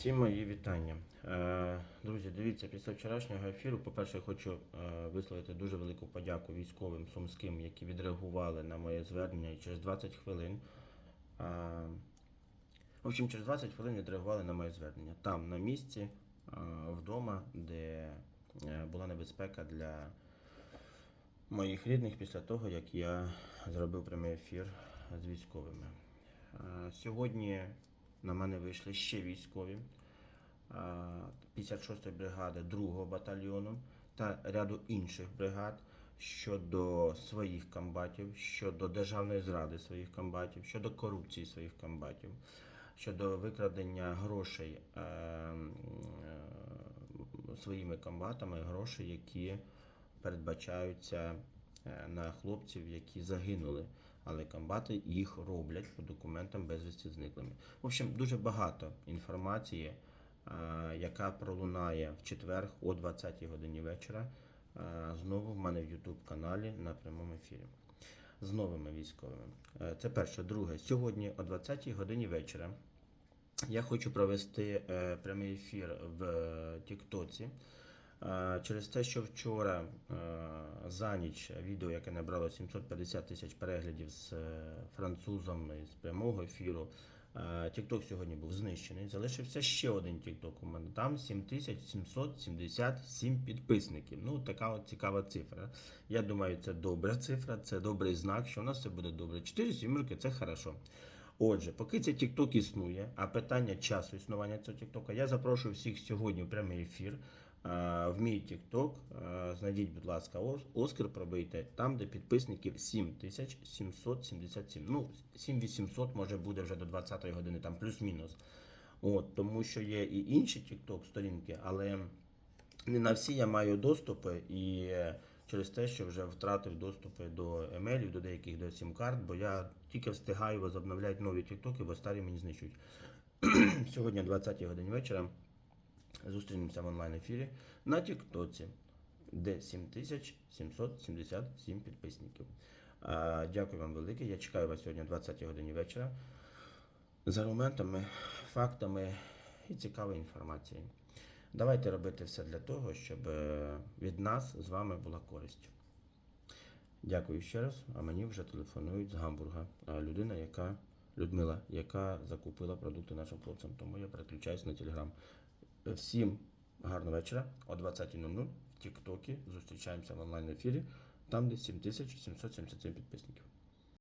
Всім мої вітання. Е, Друзі, дивіться, після вчорашнього ефіру, по-перше, хочу е, висловити дуже велику подяку військовим сумським, які відреагували на моє звернення і через 20 хвилин. е, В общем, через 20 хвилин відреагували на моє звернення. Там, на місці, вдома, де була небезпека для моїх рідних після того, як я зробив прямий ефір з військовими. Сьогодні на мене вийшли ще військові е, 56-ї бригади 2-го батальйону та ряду інших бригад щодо своїх комбатів, щодо державної зради своїх комбатів, щодо корупції своїх комбатів, щодо викрадення грошей е, е, своїми комбатами, грошей, які передбачаються на хлопців, які загинули, але комбати їх роблять по документам безвісті зниклими. В общем, дуже багато інформації, е, яка пролунає в четвер о 20-й годині вечора. е, Знову в мене в YouTube каналі на прямому ефірі з новими військовими. Е, Це перше. Друге, сьогодні о 20 годині вечора я хочу провести е, прямий ефір в е, Тіктоці. Через те, що вчора за ніч відео, яке набрало 750 тисяч переглядів з е, французом з прямого ефіру, Тікток сьогодні був знищений. Залишився ще один Тікток. У мене там 7777 підписників. Ну, така от цікава цифра. Я думаю, це добра цифра, це добрий знак, що у нас все буде добре. 4 сімерки це хорошо. Отже, поки цей TikTok існує, а питання часу існування цього TikTok, я запрошую всіх сьогодні в прямий ефір. В мій. Е, Знайдіть, будь ласка, Ос- Оскар пробийте, там, де підписників 7777. Ну, 7800 може буде вже до 20-ї години, там плюс-мінус. От, тому що є і інші TikTok сторінки, але не на всі я маю доступи і через те, що вже втратив доступи до емейлів, до деяких до сім-карт, бо я тільки встигаю возобновляти нові тіктоки, бо старі мені знищують. Сьогодні о 20 годині вечора зустрінемося в онлайн ефірі на Тіктоці, де 7777 підписників. Дякую вам велике. Я чекаю вас сьогодні о 20 годині вечора з аргументами, фактами і цікавою інформацією. Давайте робити все для того, щоб е, від нас з вами була користь. Дякую ще раз. А мені вже телефонують з Гамбурга. Людина, яка Людмила, яка закупила продукти нашим хлопцям. Тому я переключаюсь на телеграм. Всім гарного вечора о 20.00 в Тіктокі. Зустрічаємося в онлайн ефірі, там де 7777 підписників.